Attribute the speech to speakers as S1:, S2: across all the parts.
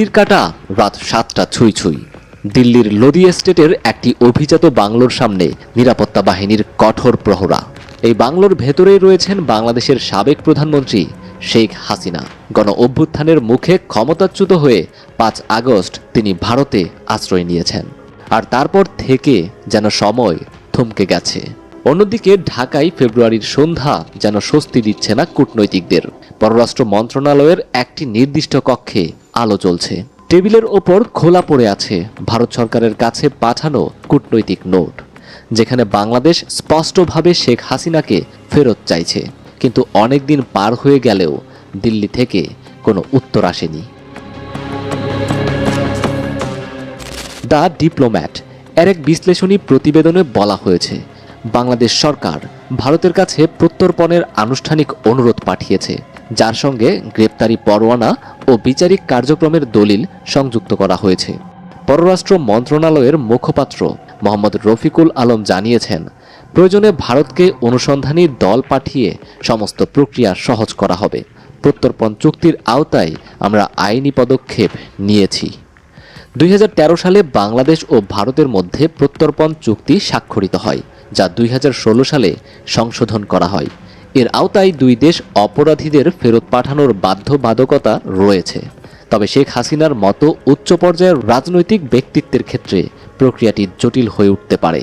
S1: ঘড়ির কাটা, রাত সাতটা ছুঁই ছুঁই। দিল্লির লোদি এস্টেটের একটি অভিজাত বাংলোর সামনে নিরাপত্তা বাহিনীর কঠোর প্রহরা। এই বাংলোর ভেতরেই রয়েছেন বাংলাদেশের সাবেক প্রধানমন্ত্রী শেখ হাসিনা। গণ অভ্যুত্থানের মুখে ক্ষমতাচ্যুত হয়ে পাঁচ আগস্ট তিনি ভারতে আশ্রয় নিয়েছেন। আর তারপর থেকে যেন সময় থমকে গেছে। অন্যদিকে ঢাকায় ফেব্রুয়ারির সন্ধ্যা যেন স্বস্তি দিচ্ছে না কূটনৈতিকদের। পররাষ্ট্র মন্ত্রণালয়ের একটি নির্দিষ্ট কক্ষে আলো চলছে টেবিলের ওপর খোলা পড়ে আছে ভারত সরকারের কাছে পাঠানো কূটনৈতিক নোট, যেখানে বাংলাদেশ স্পষ্টভাবে শেখ হাসিনাকে ফেরত চাইছে। কিন্তু অনেক দিন পার হয়ে গেলেও দিল্লি থেকে কোনো উত্তর আসেনি। দ্য ডিপ্লোম্যাট, এর এক বিশ্লেষণী প্রতিবেদনে বলা হয়েছে, বাংলাদেশ সরকার ভারতের কাছে প্রত্যর্পণের আনুষ্ঠানিক অনুরোধ পাঠিয়েছে। যার সঙ্গে গ্রেপ্তারি পরোয়ানা ও বিচারিক কার্যক্রমের দলিল সংযুক্ত করা হয়েছে। পররাষ্ট্র মন্ত্রণালয়ের মুখপাত্র মোহাম্মদ রফিকুল আলম জানিয়েছেন, প্রয়োজনে ভারতকে অনুসন্ধানী দল পাঠিয়ে সমস্ত প্রক্রিয়া সহজ করা হবে। প্রত্যর্পণ চুক্তির আওতায় আমরা আইনি পদক্ষেপ নিয়েছি। দুই হাজার তেরো সালে বাংলাদেশ ও ভারতের মধ্যে প্রত্যর্পণ চুক্তি স্বাক্ষরিত হয়, যা দুই হাজার ষোলো সালে সংশোধন করা হয়। এর আওতায় দুই দেশ অপরাধীদের ফেরত পাঠানোর বাধ্যবাধকতা রয়েছে। তবে শেখ হাসিনার মতো উচ্চ পর্যায়ের রাজনৈতিক ব্যক্তিত্বের ক্ষেত্রে প্রক্রিয়াটি জটিল হয়ে উঠতে পারে।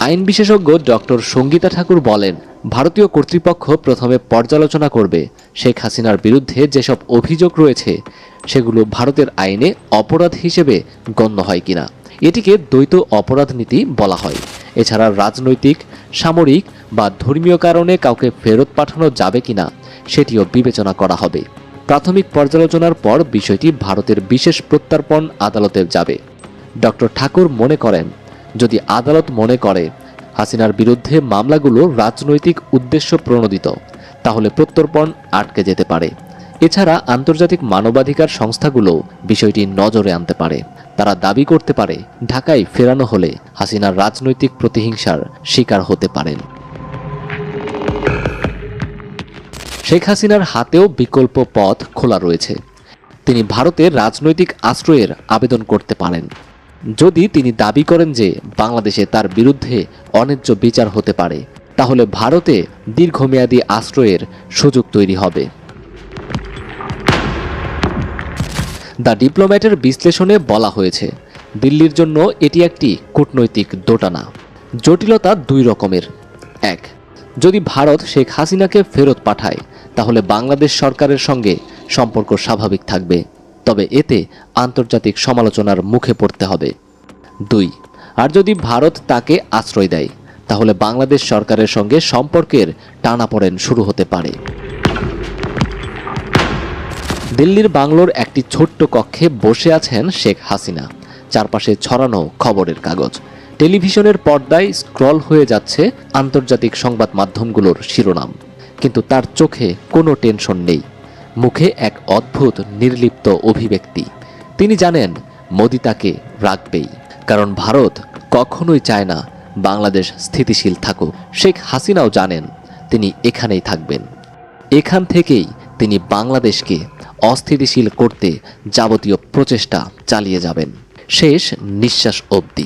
S1: আইন বিশেষজ্ঞ ডক্টর সঙ্গীতা ঠাকুর বলেন, ভারতীয় কর্তৃপক্ষ প্রথমে পর্যালোচনা করবে শেখ হাসিনার বিরুদ্ধে যেসব অভিযোগ রয়েছে, সেগুলো ভারতের আইনে অপরাধ হিসেবে গণ্য হয় কিনা। এটিকে দ্বৈত অপরাধ নীতি বলা হয়। এছাড়া রাজনৈতিক, সামরিক বা ধর্মীয় কারণে কাউকে ফেরত পাঠানো যাবে কিনা সেটিও বিবেচনা করা হবে। প্রাথমিক পর্যালোচনার পর বিষয়টি ভারতের বিশেষ প্রত্যর্পণ আদালতে যাবে। ডক্টর ঠাকুর মনে করেন, যদি আদালত মনে করে হাসিনার বিরুদ্ধে মামলাগুলো রাজনৈতিক উদ্দেশ্য প্রণোদিত, তাহলে প্রত্যর্পণ আটকে যেতে পারে। এছাড়া আন্তর্জাতিক মানবাধিকার সংস্থাগুলো বিষয়টি নজরে আনতে পারে। তারা দাবি করতে পারে, ঢাকায় ফেরানো হলে হাসিনার রাজনৈতিক প্রতিহিংসার শিকার হতে পারেন। শেখ হাসিনার হাতেও বিকল্প পথ খোলা রয়েছে। তিনি ভারতের রাজনৈতিক আশ্রয়ের আবেদন করতে পারেন। যদি তিনি দাবি করেন যে বাংলাদেশে তার বিরুদ্ধে অন্যায্য বিচার হতে পারে, তাহলে ভারতে দীর্ঘমেয়াদী আশ্রয়ের সুযোগ তৈরি হবে। দ্য ডিপ্লোম্যাটের বিশ্লেষণে বলা হয়েছে, দিল্লির জন্য এটি একটি কূটনৈতিক দোটানা। জটিলতা দুই রকমের। এক, যদি ভারত শেখ হাসিনাকে ফেরত পাঠায়, তাহলে বাংলাদেশ সরকারের সঙ্গে সম্পর্ক স্বাভাবিক থাকবে, তবে এতে আন্তর্জাতিক সমালোচনার মুখে পড়তে হবে। দুই, আর যদি ভারত তাকে আশ্রয় দেয়, তাহলে বাংলাদেশ সরকারের সঙ্গে সম্পর্কের টানাপোড়েন শুরু হতে পারে। দিল্লির বাংলোর একটি ছোট্ট কক্ষে বসে আছেন শেখ হাসিনা। চারপাশে ছড়ানো খবরের কাগজ। টেলিভিশনের পর্দায় স্ক্রল হয়ে যাচ্ছে আন্তর্জাতিক সংবাদ মাধ্যমগুলোর শিরোনাম। কিন্তু তার চোখে কোনো টেনশন নেই। মুখে এক অদ্ভুত, নির্লিপ্ত অভিব্যক্তি। তিনি জানেন, মোদি তাকে রাখবেই। কারণ ভারত কখনোই চায় না বাংলাদেশ স্থিতিশীল থাকুক। শেখ হাসিনাও জানেন, তিনি এখানেই থাকবেন। এখান থেকেই তিনি বাংলাদেশকে অস্থিতিশীল করতে যাবতীয় প্রচেষ্টা চালিয়ে যাবেন। শেষ নিঃশ্বাস অবধি।